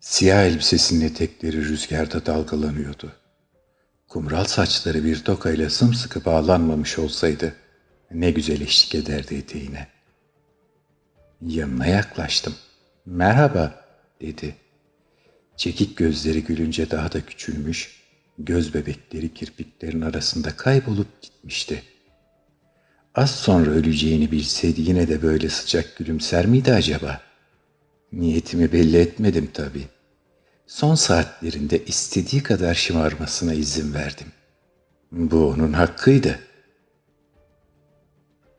Siyah elbisesinin etekleri rüzgarda dalgalanıyordu. Kumral saçları bir tokayla sımsıkı bağlanmamış olsaydı ne güzel eşlik ederdi eteğine. Yanına yaklaştım. Merhaba dedi. Çekik gözleri gülünce daha da küçülmüş, göz bebekleri kirpiklerin arasında kaybolup gitmişti. Az sonra öleceğini bilseydi yine de böyle sıcak gülümser miydi acaba? Niyetimi belli etmedim tabii. Son saatlerinde istediği kadar şımarmasına izin verdim. Bu onun hakkıydı.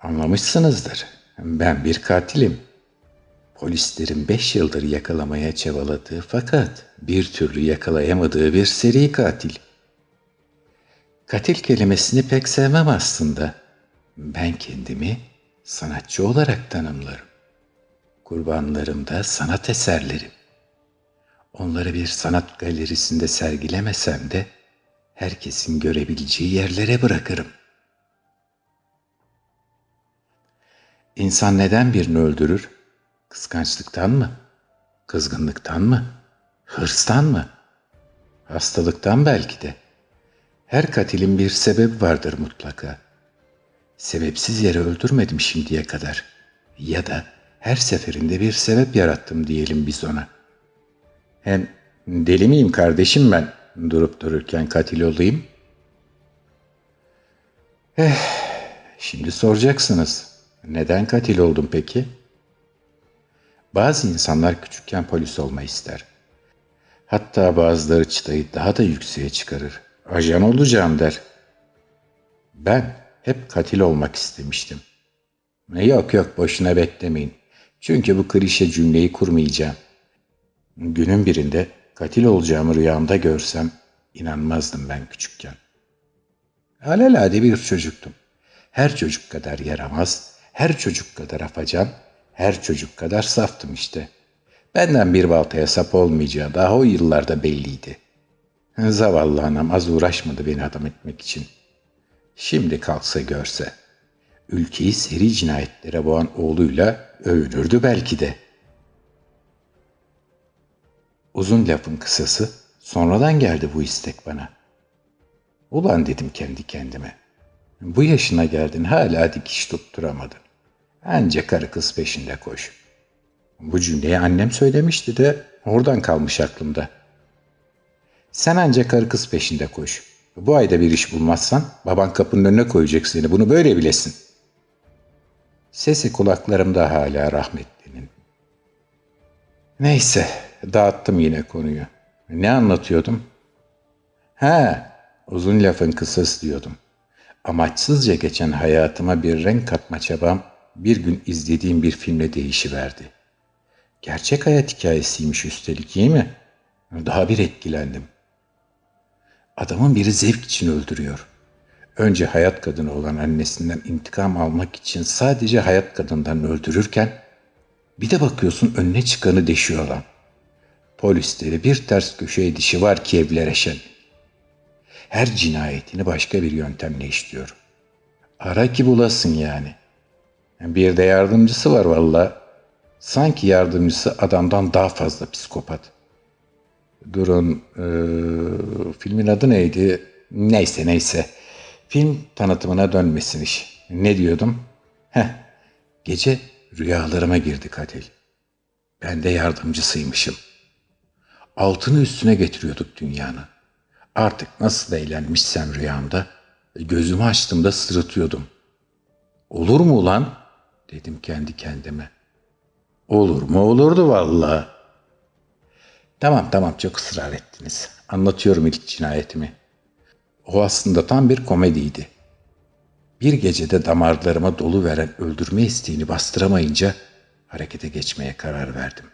Anlamışsınızdır. Ben bir katilim. Polislerin beş yıldır yakalamaya çabaladığı fakat bir türlü yakalayamadığı bir seri katil. Katil kelimesini pek sevmem aslında. Ben kendimi sanatçı olarak tanımlarım. Kurbanlarım da sanat eserlerim. Onları bir sanat galerisinde sergilemesem de herkesin görebileceği yerlere bırakırım. İnsan neden birini öldürür? Kıskançlıktan mı? Kızgınlıktan mı? Hırstan mı? Hastalıktan belki de. Her katilin bir sebebi vardır mutlaka. Sebepsiz yere öldürmedim şimdiye kadar. Ya da her seferinde bir sebep yarattım diyelim biz ona. Hem deli miyim kardeşim ben durup dururken katil olayım? Eh, şimdi soracaksınız. Neden katil oldum peki? Bazı insanlar küçükken polis olmayı ister. Hatta bazıları çıtayı daha da yükseğe çıkarır. Ajan olacağım der. Ben hep katil olmak istemiştim. Yok yok boşuna beklemeyin. Çünkü bu klişe cümleyi kurmayacağım. Günün birinde katil olacağımı rüyamda görsem inanmazdım ben küçükken. Alelade bir çocuktum. Her çocuk kadar yaramaz, her çocuk kadar afacan, her çocuk kadar saftım işte. Benden bir baltaya sap olmayacağı daha o yıllarda belliydi. Zavallı anam az uğraşmadı beni adam etmek için. Şimdi kalksa görse. Ülkeyi seri cinayetlere boğan oğluyla övünürdü belki de. Uzun lafın kısası sonradan geldi bu istek bana. Ulan dedim kendi kendime. Bu yaşına geldin hala dikiş tutturamadın. Anca karı kız peşinde koş. Bu cümleyi annem söylemişti de oradan kalmış aklımda. Sen anca karı kız peşinde koş. Bu ayda bir iş bulmazsan baban kapının önüne koyacak seni. Bunu böyle bilesin. Sesi kulaklarımda hala rahmetlinin. Neyse dağıttım yine konuyu. Ne anlatıyordum? Ha, uzun lafın kısası diyordum. Amaçsızca geçen hayatıma bir renk katma çabam bir gün izlediğim bir filmle değişiverdi. Gerçek hayat hikayesiymiş üstelik iyi mi? Daha bir etkilendim. Adamın biri zevk için öldürüyor. Önce hayat kadını olan annesinden intikam almak için sadece hayat kadından öldürürken bir de bakıyorsun önüne çıkanı deşiyor adam. Polisleri bir ters köşeye dişi var ki evlere şen. Her cinayetini başka bir yöntemle işliyor. Ara ki bulasın yani. Bir de yardımcısı var valla. Sanki yardımcısı adamdan daha fazla psikopat. Durun, e, filmin adı neydi? Neyse neyse. Film tanıtımına dönmesin iş. Ne diyordum? Heh, gece rüyalarıma girdi katil. Ben de yardımcısıymışım. Altını üstüne getiriyorduk dünyanın. Artık nasıl eğlenmişsem rüyamda, gözümü açtığımda sırıtıyordum. Olur mu ulan? dedim kendi kendime. Olur mu olurdu vallahi. Tamam tamam çok ısrar ettiniz. Anlatıyorum ilk cinayetimi. O aslında tam bir komediydi. Bir gecede damarlarıma dolu veren öldürme isteğini bastıramayınca harekete geçmeye karar verdim.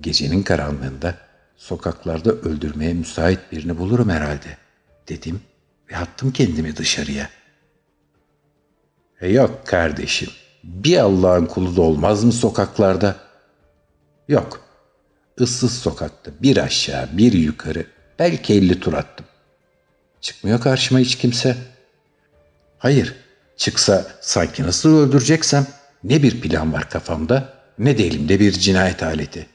Gecenin karanlığında sokaklarda öldürmeye müsait birini bulurum herhalde dedim ve attım kendimi dışarıya. E yok kardeşim, bir Allah'ın kulu da olmaz mı sokaklarda? Yok, ıssız sokakta bir aşağı bir yukarı belki elli tur attım. Çıkmıyor karşıma hiç kimse. Hayır, çıksa sanki nasıl öldüreceksem ne bir plan var kafamda ne de elimde bir cinayet aleti.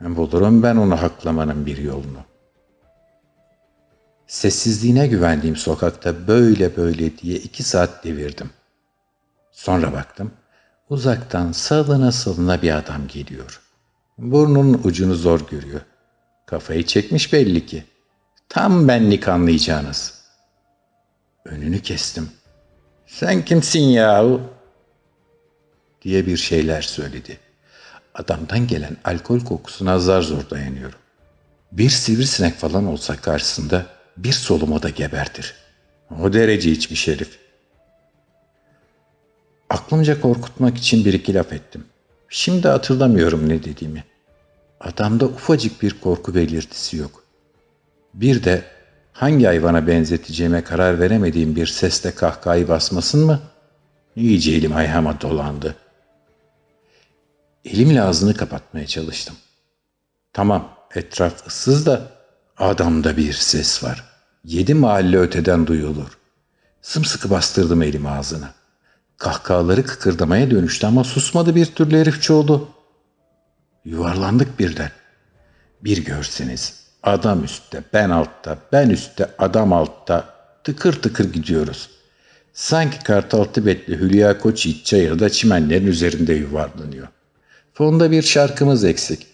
Bulurum ben onu haklamanın bir yolunu. Sessizliğine güvendiğim sokakta böyle böyle diye iki saat devirdim. Sonra baktım, uzaktan salına salına bir adam geliyor. Burnunun ucunu zor görüyor. Kafayı çekmiş belli ki. Tam benlik anlayacağınız. Önünü kestim. Sen kimsin yahu? diye bir şeyler söyledi. Adamdan gelen alkol kokusuna zar zor dayanıyorum. Bir sivrisinek falan olsa karşısında bir soluma da gebertir. O derece içmiş herif. Aklımca korkutmak için bir iki laf ettim. Şimdi hatırlamıyorum ne dediğimi. Adamda ufacık bir korku belirtisi yok. Bir de hangi hayvana benzeteceğime karar veremediğim bir sesle kahkahayı basmasın mı? İyice elim ayağıma dolandı. Elimle ağzını kapatmaya çalıştım. Tamam, etraf ıssız da adamda bir ses var. Yedi mahalle öteden duyulur. Sımsıkı bastırdım elimi ağzına. Kahkahaları kıkırdamaya dönüştü ama susmadı bir türlü herif çoğuldu. Yuvarlandık birden. Bir görseniz adam üstte, ben altta, ben üstte, adam altta tıkır tıkır gidiyoruz. Sanki Kartal Tibetli Hülya Koç İç çayırda çimenlerin üzerinde yuvarlanıyor. Fonda bir şarkımız eksik.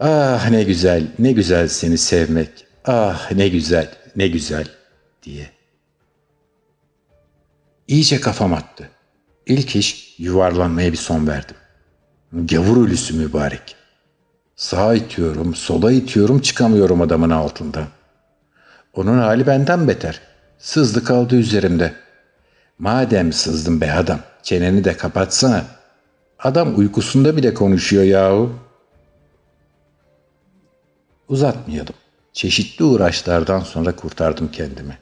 Ah ne güzel, ne güzel seni sevmek. Ah ne güzel, ne güzel diye. İyice kafam attı. İlk iş yuvarlanmaya bir son verdim. Gavur ölüsü mübarek. Sağa itiyorum, sola itiyorum, çıkamıyorum adamın altından. Onun hali benden beter. Sızdı kaldı üzerimde. Madem sızdım be adam, çeneni de kapatsana. Adam uykusunda bile konuşuyor yahu. Uzatmayalım. Çeşitli uğraşlardan sonra kurtardım kendimi.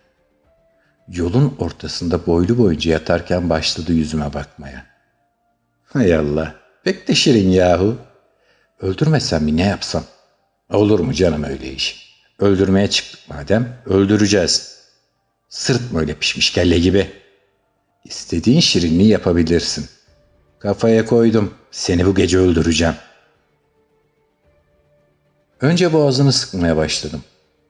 Yolun ortasında boylu boyunca yatarken başladı yüzüme bakmaya. Hay Allah, pek de şirin yahu. Öldürmesem mi ne yapsam? Olur mu canım öyle iş? Öldürmeye çıktık madem, öldüreceğiz. Sırt mı öyle pişmiş kelle gibi? İstediğin şirinliği yapabilirsin. Kafaya koydum, seni bu gece öldüreceğim. Önce boğazını sıkmaya başladım.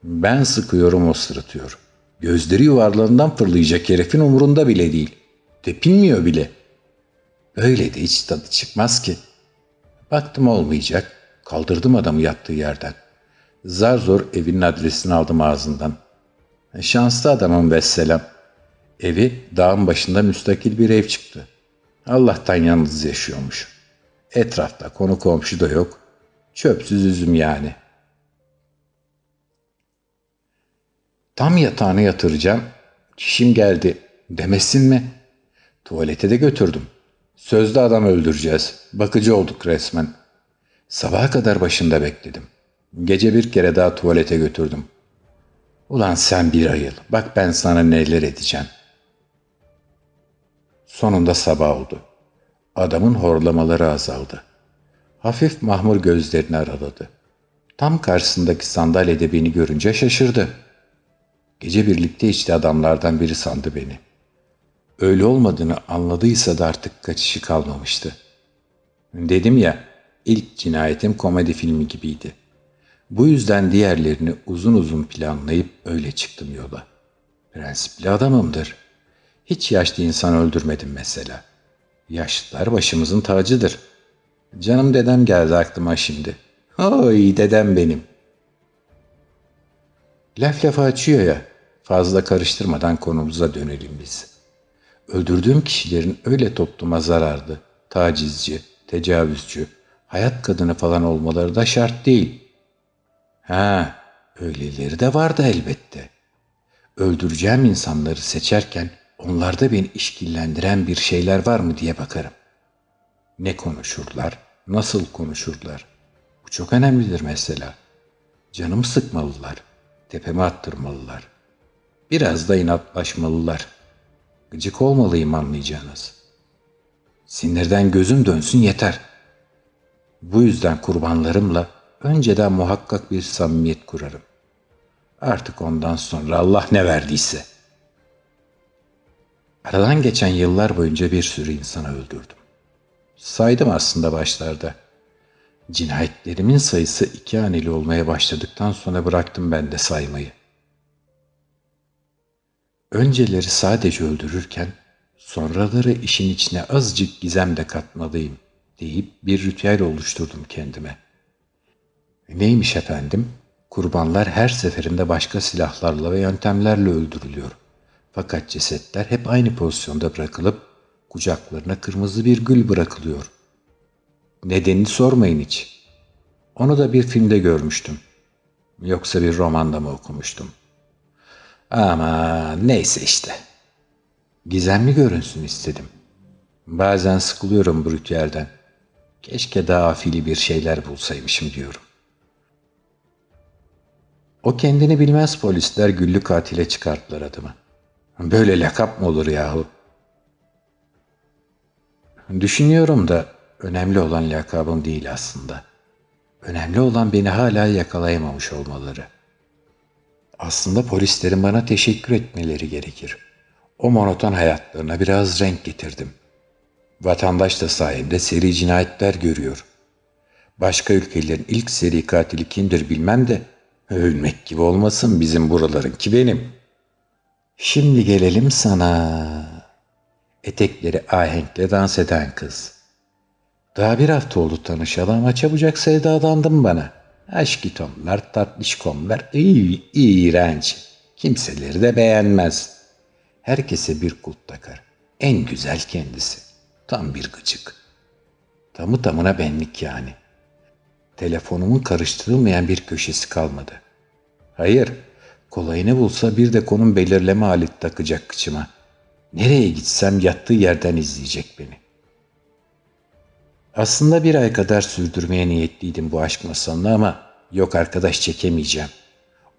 Ben sıkıyorum o sırıtıyor. Gözleri yuvarlarından fırlayacak herifin umurunda bile değil. Tepinmiyor bile. Öyle de hiç tadı çıkmaz ki. Baktım olmayacak. Kaldırdım adamı yattığı yerden. Zar zor evinin adresini aldım ağzından. Şanslı adamım vesselam. Evi dağın başında müstakil bir ev çıktı. Allah'tan yalnız yaşıyormuş. Etrafta konu komşu da yok. Çöpsüz üzüm yani. Tam yatağına yatıracağım. Kişim geldi. Demesin mi? Tuvalete de götürdüm. Sözde adam öldüreceğiz. Bakıcı olduk resmen. Sabaha kadar başında bekledim. Gece bir kere daha tuvalete götürdüm. Ulan sen bir ayıl. Bak ben sana neler edeceğim. Sonunda sabah oldu. Adamın horlamaları azaldı. Hafif mahmur gözlerini araladı. Tam karşısındaki sandalyede beni görünce şaşırdı. Gece birlikte içti adamlardan biri sandı beni. Öyle olmadığını anladıysa da artık kaçışı kalmamıştı. Dedim ya, ilk cinayetim komedi filmi gibiydi. Bu yüzden diğerlerini uzun uzun planlayıp öyle çıktım yola. Prensipli adamımdır. Hiç yaşlı insan öldürmedim mesela. Yaşlılar başımızın tacıdır. Canım dedem geldi aklıma şimdi. Oy dedem benim. Laf lafa açıyor ya. Fazla karıştırmadan konumuza dönelim biz. Öldürdüğüm kişilerin öyle topluma zararlı, tacizci, tecavüzcü, hayat kadını falan olmaları da şart değil. Ha, öyleleri de vardı elbette. Öldüreceğim insanları seçerken onlarda beni işkillendiren bir şeyler var mı diye bakarım. Ne konuşurlar, nasıl konuşurlar? Bu çok önemlidir mesela. Canımı sıkmalılar, tepeme attırmalılar. Biraz da inatlaşmalılar. Gıcık olmalıyım anlayacağınız. Sinirden gözüm dönsün yeter. Bu yüzden kurbanlarımla önceden muhakkak bir samimiyet kurarım. Artık ondan sonra Allah ne verdiyse. Aradan geçen yıllar boyunca bir sürü insanı öldürdüm. Saydım aslında başlarda. Cinayetlerimin sayısı iki haneli olmaya başladıktan sonra bıraktım ben de saymayı. Önceleri sadece öldürürken sonraları işin içine azıcık gizem de katmalıyım deyip bir ritüel oluşturdum kendime. Neymiş efendim? Kurbanlar her seferinde başka silahlarla ve yöntemlerle öldürülüyor. Fakat cesetler hep aynı pozisyonda bırakılıp kucaklarına kırmızı bir gül bırakılıyor. Nedenini sormayın hiç. Onu da bir filmde görmüştüm. Yoksa bir romanda mı okumuştum? Ama neyse işte. Gizemli görünsün istedim. Bazen sıkılıyorum bu ritüelden. Keşke daha afili bir şeyler bulsaymışım diyorum. O kendini bilmez polisler güllü katile çıkarttılar adımı. Böyle lakap mı olur yahu? Düşünüyorum da önemli olan lakabım değil aslında. Önemli olan beni hala yakalayamamış olmaları. Aslında polislerin bana teşekkür etmeleri gerekir. O monoton hayatlarına biraz renk getirdim. Vatandaş da sayemde seri cinayetler görüyor. Başka ülkelerin ilk seri katili kimdir bilmem de övünmek gibi olmasın bizim buralarınki benim. Şimdi gelelim sana. Etekleri ahenkle dans eden kız. Daha bir hafta oldu tanışalı ama çabucak sevdalandım bana. Aşkitomlar, tatlışkomlar, iyi, iğrenç. Kimseleri de beğenmez. Herkese bir kulp takar. En güzel kendisi. Tam bir gıcık. Tamı tamına benlik yani. Telefonumun karıştırılmayan bir köşesi kalmadı. Hayır, kolayını bulsa bir de konum belirleme aleti takacak kıçıma. Nereye gitsem yattığı yerden izleyecek beni. Aslında bir ay kadar sürdürmeye niyetliydim bu aşk masalını ama yok arkadaş çekemeyeceğim.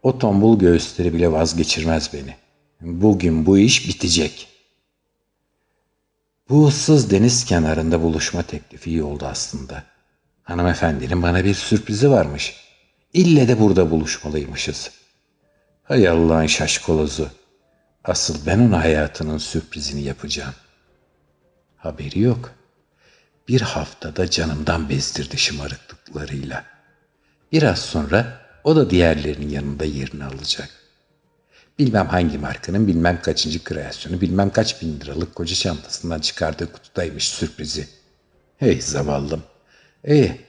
O tombul göğüsleri bile vazgeçirmez beni. Bugün bu iş bitecek. Bu ıssız deniz kenarında buluşma teklifi iyi oldu aslında. Hanımefendinin bana bir sürprizi varmış. İlle de burada buluşmalıymışız. Hay Allah'ın şaşkolozu. Asıl ben ona hayatının sürprizini yapacağım. Haberi yok. Bir haftada canımdan bezdirdi şımarıklıklarıyla. Biraz sonra o da diğerlerinin yanında yerini alacak. Bilmem hangi markanın bilmem kaçıncı kreasyonu bilmem kaç bin liralık koca çantasından çıkardığı kutudaymış sürprizi. Hey zavallım. İyi.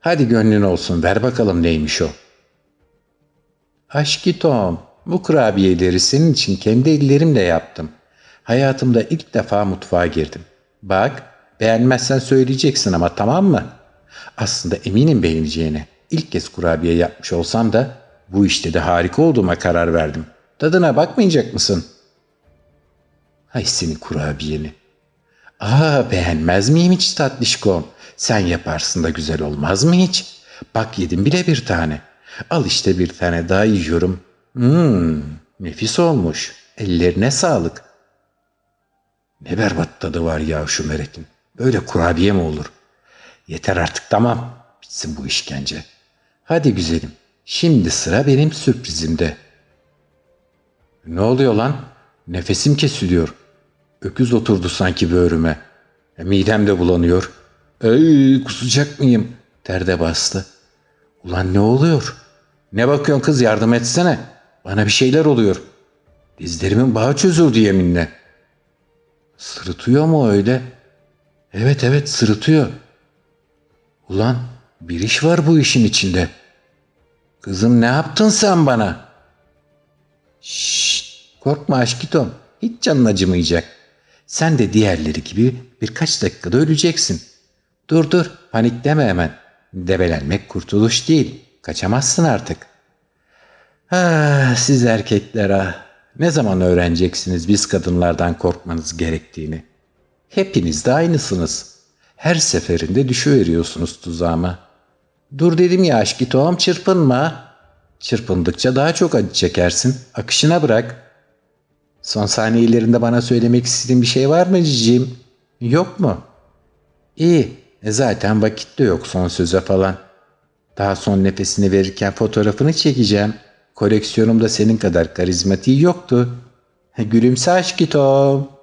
Hadi gönlün olsun ver bakalım neymiş o. Aşkı Tom, bu kurabiyeleri senin için kendi ellerimle yaptım. Hayatımda ilk defa mutfağa girdim. Bak, beğenmezsen söyleyeceksin ama tamam mı? Aslında eminim beğeneceğine. İlk kez kurabiye yapmış olsam da bu işte de harika olduğuma karar verdim. Tadına bakmayacak mısın? Ay senin kurabiyeni. Aa beğenmez miyim hiç tatlışkom? Sen yaparsın da güzel olmaz mı hiç? Bak yedim bile bir tane. Al işte bir tane daha yiyorum. Hmm, nefis olmuş. Ellerine sağlık. Ne berbat tadı var ya şu meretin. Böyle kurabiye mi olur? Yeter artık tamam. Bitsin bu işkence. Hadi güzelim. Şimdi sıra benim sürprizimde. Ne oluyor lan? Nefesim kesiliyor. Öküz oturdu sanki böğrüme. E, midem de bulanıyor. Ey kusacak mıyım? Terde bastı. Ulan ne oluyor? Ne bakıyorsun kız yardım etsene. Bana bir şeyler oluyor. Dizlerimin bağı çözüldü yeminle. Sırıtıyor mu öyle? Evet evet sırıtıyor. Ulan bir iş var bu işin içinde. Kızım ne yaptın sen bana? Şşş korkma aşkitom. Hiç canın acımayacak. Sen de diğerleri gibi birkaç dakikada öleceksin. Dur dur panikleme hemen. Debelenmek kurtuluş değil. Kaçamazsın artık. Ah siz erkekler ah. Ne zaman öğreneceksiniz biz kadınlardan korkmanız gerektiğini? Hepiniz de aynısınız. Her seferinde düşüveriyorsunuz tuzağıma. Dur dedim ya aşkı tohum çırpınma. Çırpındıkça daha çok acı çekersin. Akışına bırak. Son saniyelerinde bana söylemek istediğin bir şey var mı cicim? Yok mu? İyi. E zaten vakit de yok son söze falan. Daha son nefesini verirken fotoğrafını çekeceğim. Koleksiyonumda senin kadar karizmatiği yoktu. Gülümse aşkı Tom.